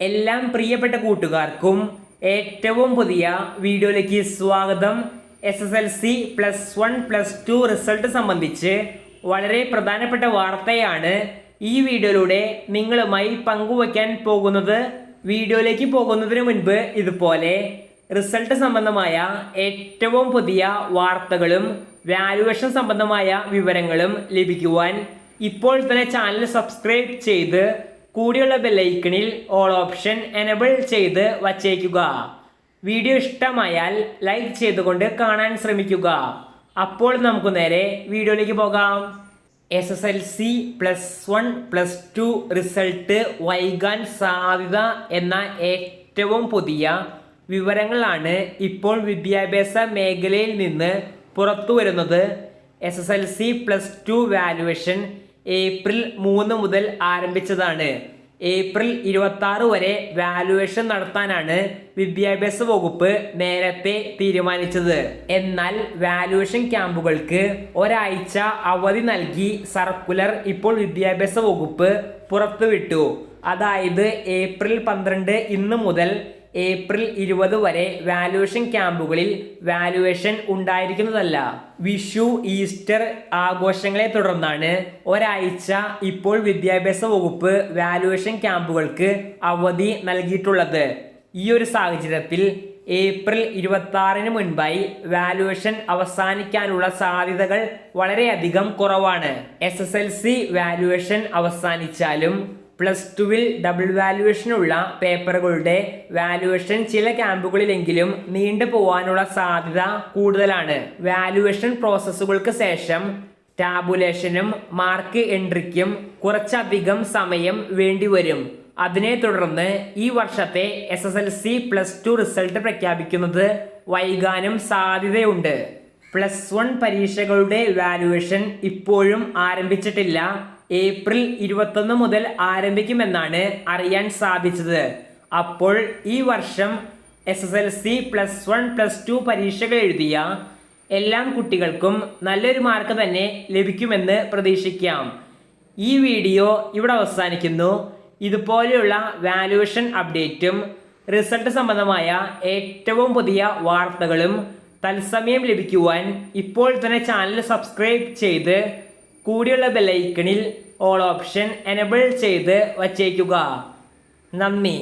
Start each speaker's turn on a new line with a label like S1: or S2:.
S1: എല്ലാം പ്രിയപ്പെട്ട കൂട്ടുകാർക്കും ഏറ്റവും പുതിയ വീഡിയോയിലേക്ക് സ്വാഗതം. S S L C plus one plus two result സംബന്ധിച്ച് വളരെ പ്രധാനപ്പെട്ട വാർത്തയാണ് ഈ വീഡിയോയിലൂടെ നിങ്ങളുമായി പങ്കുവയ്ക്കാൻ പോകുന്നത്. വീഡിയോയിലേക്ക് പോകുന്നതിന് മുൻപ് ഇതുപോലെ റിസൾട്ട് സംബന്ധമായ ഏറ്റവും പുതിയ വാർത്തകളും വാല്യുവേഷൻ സംബന്ധമായ വിവരങ്ങളും ലഭിക്കുവാൻ ഇപ്പോൾ തന്നെ ചാനൽ സബ്സ്ക്രൈബ് ചെയ്ത് കൂടിയുള്ള ബെല്ലൈക്കണിൽ ഓൾ ഓപ്ഷൻ എനബിൾ ചെയ്ത് വച്ചേക്കുക. വീഡിയോ ഇഷ്ടമായാൽ ലൈക്ക് ചെയ്തുകൊണ്ട് കാണാൻ ശ്രമിക്കുക. അപ്പോൾ നമുക്ക് നേരെ വീഡിയോയിലേക്ക് പോകാം. S S L C plus one plus two result വൈകാൻ സാധ്യത എന്ന ഏറ്റവും പുതിയ വിവരങ്ങളാണ് ഇപ്പോൾ വിദ്യാഭ്യാസ മേഖലയിൽ നിന്ന് പുറത്തു വരുന്നത് S S L C plus two valuation April മൂന്ന് മുതൽ ആരംഭിച്ചതാണ്. ഏപ്രിൽ ഇരുപത്തി ആറ് വരെ വാലുവേഷൻ നടത്താനാണ് വിദ്യാഭ്യാസ വകുപ്പ് നേരത്തെ തീരുമാനിച്ചത്. എന്നാൽ വാലുവേഷൻ ക്യാമ്പുകൾക്ക് ഒരാഴ്ച അവധി നൽകി സർക്കുലർ ഇപ്പോൾ വിദ്യാഭ്യാസ വകുപ്പ് പുറത്തുവിട്ടു. അതായത് ഏപ്രിൽ പന്ത്രണ്ട് ഇന്ന് മുതൽ ഏപ്രിൽ ഇരുപത് വരെ വാലുവേഷൻ ക്യാമ്പുകളിൽ വാലുവേഷൻ ഉണ്ടായിരിക്കുന്നതല്ല. വിഷു ഈസ്റ്റർ ആഘോഷങ്ങളെ തുടർന്നാണ് ഒരാഴ്ച ഇപ്പോൾ വിദ്യാഭ്യാസ വകുപ്പ് വാലുവേഷൻ ക്യാമ്പുകൾക്ക് അവധി നൽകിയിട്ടുള്ളത്. ഈ ഒരു സാഹചര്യത്തിൽ ഏപ്രിൽ ഇരുപത്തി മുൻപായി വാലുവേഷൻ അവസാനിക്കാനുള്ള സാധ്യതകൾ വളരെയധികം കുറവാണ്. S S L C valuation അവസാനിച്ചാലും plus ടുവിൽ ഡബിൾ വാല്യുവേഷനുള്ള പേപ്പറുകളുടെ വാല്യുവേഷൻ ചില ക്യാമ്പുകളിലെങ്കിലും നീണ്ടു പോവാനുള്ള സാധ്യത കൂടുതലാണ്. വാല്യുവേഷൻ പ്രോസസ്സുകൾക്ക് ശേഷം ടാബുലേഷനും മാർക്ക് എൻട്രിക്കും കുറച്ചധികം സമയം വേണ്ടിവരും. അതിനെ തുടർന്ന് ഈ വർഷത്തെ S S L C plus two result പ്രഖ്യാപിക്കുന്നത് വൈകാനും സാധ്യതയുണ്ട്. പ്ലസ് വൺ പരീക്ഷകളുടെ വാല്യുവേഷൻ ഇപ്പോഴും ആരംഭിച്ചിട്ടില്ല. ഏപ്രിൽ ഇരുപത്തൊന്ന് മുതൽ ആരംഭിക്കുമെന്നാണ് അറിയാൻ സാധിച്ചത്. അപ്പോൾ ഈ വർഷം S S L C plus one plus two പരീക്ഷകൾ എഴുതിയ എല്ലാ കുട്ടികൾക്കും നല്ലൊരു മാർക്ക് തന്നെ ലഭിക്കുമെന്ന് പ്രതീക്ഷിക്കാം. ഈ വീഡിയോ ഇവിടെ അവസാനിക്കുന്നു. ഇതുപോലെയുള്ള വാല്യുവേഷൻ അപ്ഡേറ്റും റിസൾട്ട് സംബന്ധമായ ഏറ്റവും പുതിയ വാർത്തകളും തത്സമയം ലഭിക്കുവാൻ ഇപ്പോൾ തന്നെ ചാനൽ സബ്സ്ക്രൈബ് ചെയ്ത് കൂടിയുള്ള ബെല്ലൈക്കണിൽ ഓൾ ഓപ്ഷൻ എനബിൾ ചെയ്ത് വച്ചേക്കുക. നന്ദി.